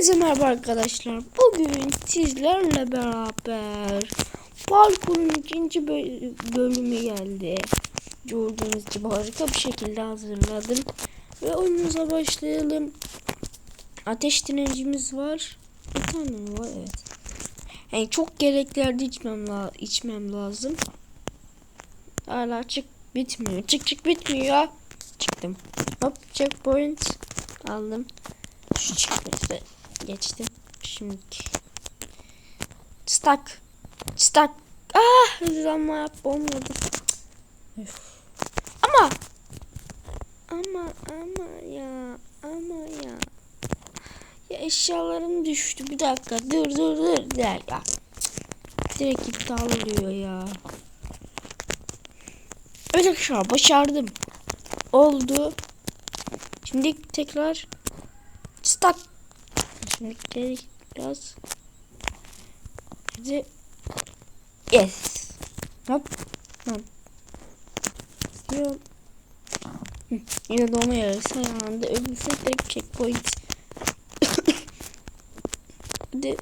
Hepinize merhaba arkadaşlar. Bugün sizlerle beraber parkurun ikinci bö- bölümü geldi. Gördüğünüz gibi harika bir şekilde hazırladım. Ve oyunumuza başlayalım. Ateş direncimiz var. Bir tane var? Evet. Yani çok gereklerde içmem, la içmem lazım. Hala çık bitmiyor. Çık çık bitmiyor. Çıktım. Hop checkpoint aldım. Şu çıkmıştı. Geçtim. Şimdi. Stuck. Stuck. Ah hızlanma olmadı. Ama. Ama ama ya. Ama ya. Ya eşyalarım düştü. Bir dakika. Dur dur dur. Der ya. Direkt iptal oluyor ya. Evet şu an başardım. Oldu. Şimdi tekrar stuck. Şimdi biraz. Hadi. Yes. Hop. Hop. Hı, Yine dolma yarısı ayağında ölürsek direkt checkpoint. Hadi.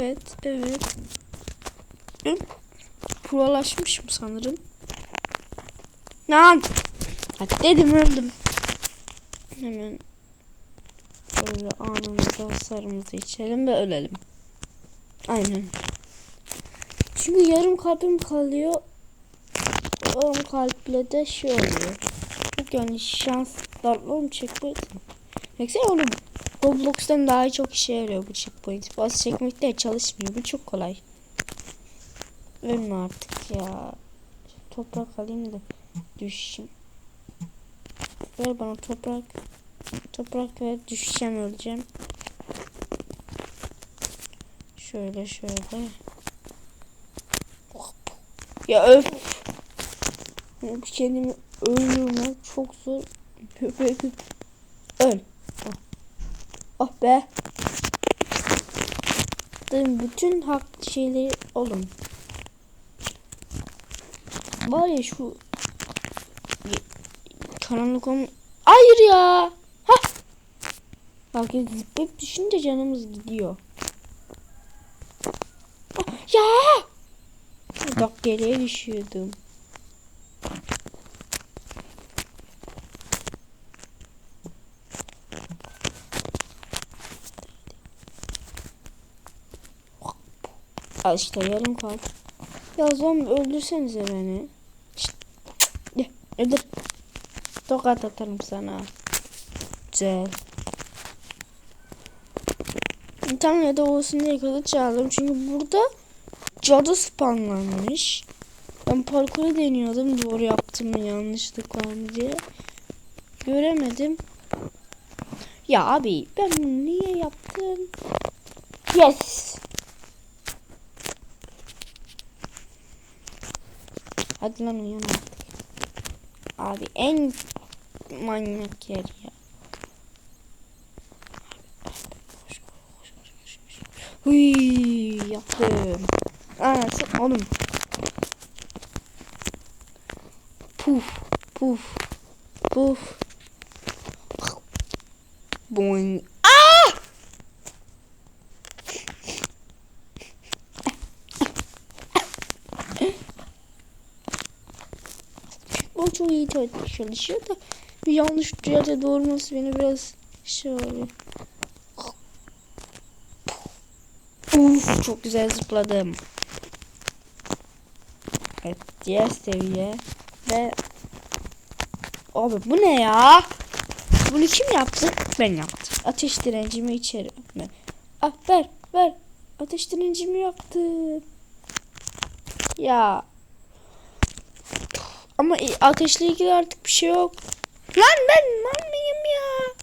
Evet, evet. Prolaşmışım sanırım. Lan! Dedim öldüm. Hemen Böyle anında hasarımızı içelim ve ölelim. Aynen. Çünkü yarım kalbim kalıyor. Yarım kalple de şey oluyor. Çok yani şanslarla onu checkpoint. Baksana oğlum. Roblox'tan daha çok işe yarıyor bu checkpoint. Bazı çekmekte çalışmıyor. Bu çok kolay. Ölme artık ya. Toprak alayım da düşeyim. Ver bana toprak. Toprak ve düşeceğim öleceğim. Şöyle şöyle. Ya öf. Kendimi öldürmek çok zor. Öl. Ah. Ah be. Dedim bütün hak şeyleri oğlum. Var ya şu karanlık olma. Hayır ya. Ha. Bak zıplayıp düşünce canımız gidiyor. Ah, Ya. Bak geriye düşüyordum. Al işte yarım kaldı. Ya zombi öldürsenize beni. Şşt. Öldür. Tokat atarım sana. Güzel. İnternette olsun diye kılıç aldım. Çünkü burada cadı spawnlanmış. Ben parkuru deniyordum. Doğru yaptım mı yanlışlıkla mı diye. Göremedim. Ya abi ben bunu niye yaptım? Yes. Hadi lan uyan artık. Abi en manyak yer ya. Hıy yaptım. Anasın oğlum. Puf puf puf. Boing. Ah! O çok iyi çalışıyor da bir yanlış yerde doğurması beni biraz şey oluyor. Uf çok güzel zıpladım. Evet diğer seviye ve abi bu ne ya? Bunu kim yaptı? Ben yaptım. Ateş direncimi içeri? Ah ver ver. Ateş direncimi yaptım. Ya. Ama ateşle ilgili artık bir şey yok. Lan ben mal mıyım ya?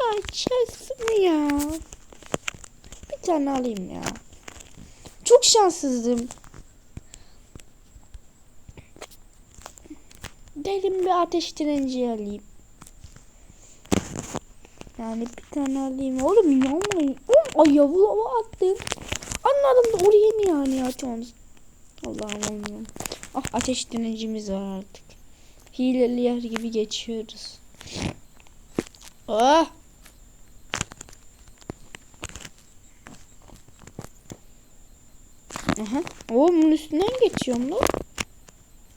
Ya içersin ya. Bir tane alayım ya. Çok şanssızdım. Dedim bir ateş direnci alayım. Yani bir tane alayım. Oğlum inanmayın. Oğlum ay yavulama attım. Anladım da oraya niye yani açıyorsunuz? Allah'ım Allah'ım. Ah ateş direncimiz var artık. Hileli yer gibi geçiyoruz. Ah. Aha. Oo bunun üstünden geçiyorum lan.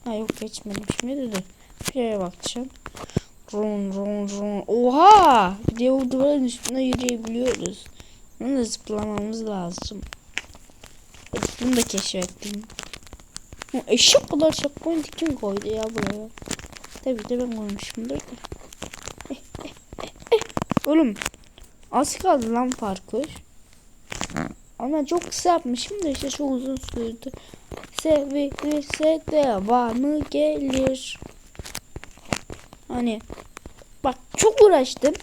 Ha yok geçmedim şimdi de. Şuraya bakacağım. Ron ron ron. Oha! Bir de o duvarın üstüne yürüyebiliyoruz. Bunu da zıplamamız lazım. Evet, bunu da keşfettim. Bu Eşek kadar checkpoint kim koydu ya buraya? Tabii de ben koymuşumdur da. Eh, eh, eh, eh. Oğlum az kaldı lan parkur. Ama çok kısa yapmışım da işte çok uzun sürdü. Sevilirse devamı gelir. Hani bak çok uğraştım.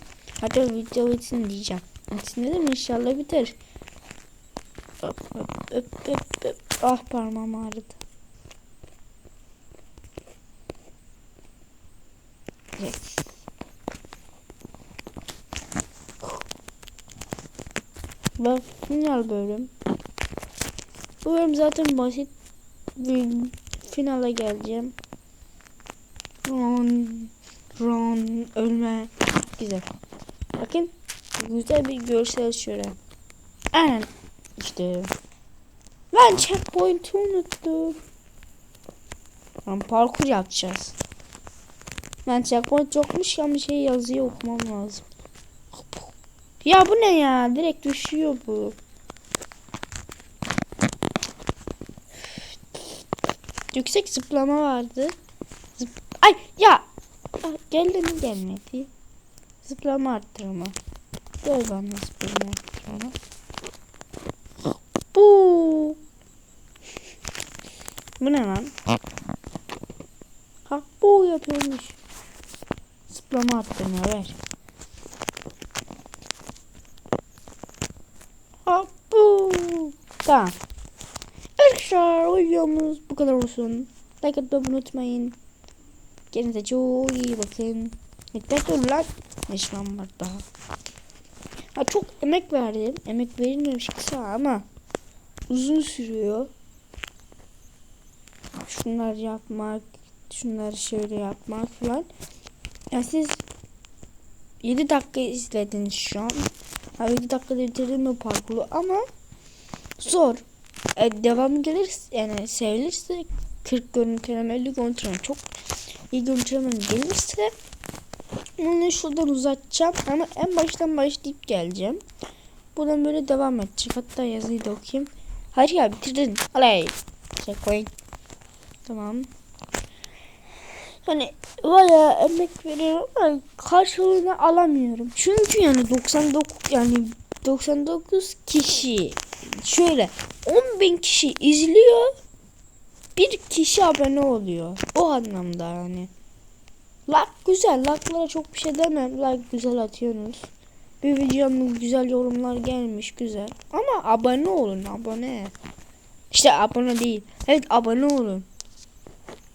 Hatta video bitsin diyeceğim. Bitsin dedim inşallah biter. Öp öp öp öp öp. Ah parmağım ağrıdı. Yes. Ve final bölüm. Bu bölüm zaten basit. Bir finale geleceğim. Run, run, ölme. Güzel. Bakın güzel bir görsel şöyle. Aynen. İşte. Ben checkpoint'i unuttum. Lan parkur yapacağız. Ben checkpoint yokmuş ya bir şey yazıyor okumam lazım. Ya bu ne ya? Direkt düşüyor bu. Yüksek zıplama vardı. Zıp Ay ya. Ah, Geldi mi gelmedi. Zıplama arttırma. Gör bana zıplama arttırma. Bu. Bu ne lan? Ha bu yapıyormuş. Zıplama arttırma ver. Ha bu. Tamam. Arkadaşlar videomuz bu kadar olsun. Like atmayı unutmayın. Kendinize çok iyi bakın. Dikkat olun lan. Neşmem var daha. Ha, çok emek verdim. Emek verilmemiş kısa ama uzun sürüyor. Şunlar yapmak, şunları şöyle yapmak falan. Ya siz 7 dakika izlediniz şu an. Ha, 7 dakikada bitirdim mi parkuru ama zor. E, devam gelirse yani sevilirse 40 görüntüleme 50 görüntüleme çok iyi görüntüleme gelirse onu şuradan uzatacağım ama en baştan başlayıp geleceğim. Buradan böyle devam edecek. Hatta yazıyı da okuyayım. Hayır ya bitirdin. Alay. Checkpoint. Tamam. Hani bayağı emek veriyorum ama karşılığını alamıyorum. Çünkü yani 99 yani 99 kişi şöyle 10 bin kişi izliyor. Bir kişi abone oluyor. O anlamda yani. Like güzel. Like'lara çok bir şey demem. Like güzel atıyorsunuz. Bir videonun güzel yorumlar gelmiş güzel. Ama abone olun abone. İşte abone değil. Evet abone olun.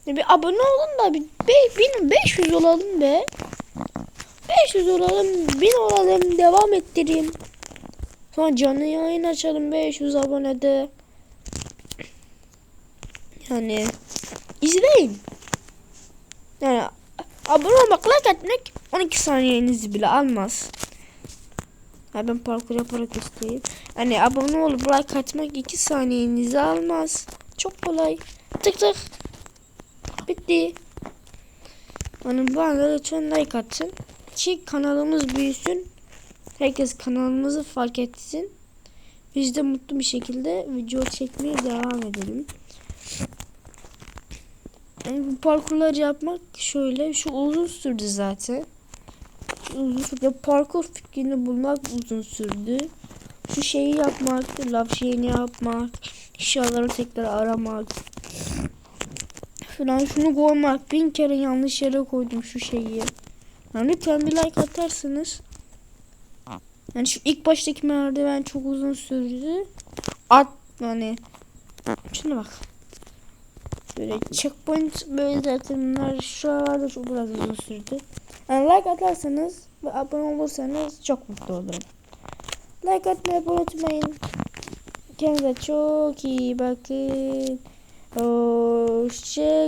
Ya Bir abone olun da bir be, 1500 olalım be. 500 olalım, 1000 olalım, devam ettireyim. Sonra canlı yayın açalım 500 abonede. Yani izleyin. Yani abone olmak, like etmek 12 saniyenizi bile almaz. Ha ben parkur yaparak göstereyim. Hani abone olup like atmak 2 saniyenizi almaz. Çok kolay. Tık tık. Bitti. Hani arada lütfen like atsın. Ki kanalımız büyüsün. Herkes kanalımızı fark etsin. Biz de mutlu bir şekilde video çekmeye devam edelim. Yani bu parkurları yapmak şöyle. Şu uzun sürdü zaten. Uzun sürdü. Parkur fikrini bulmak uzun sürdü. Şu şeyi yapmak, laf şeyini yapmak, eşyaları tekrar aramak. Falan şunu koymak. Bin kere yanlış yere koydum şu şeyi. Yani lütfen bir like atarsınız. Yani şu ilk baştaki merdiven çok uzun sürdü. At yani. Şuna bak. Böyle checkpoint böyle zaten bunlar şuralarda çok biraz uzun sürdü. Yani like atarsanız ve abone olursanız çok mutlu olurum. Like atmayı unutmayın. Kendinize çok iyi bakın. Hoşçakalın.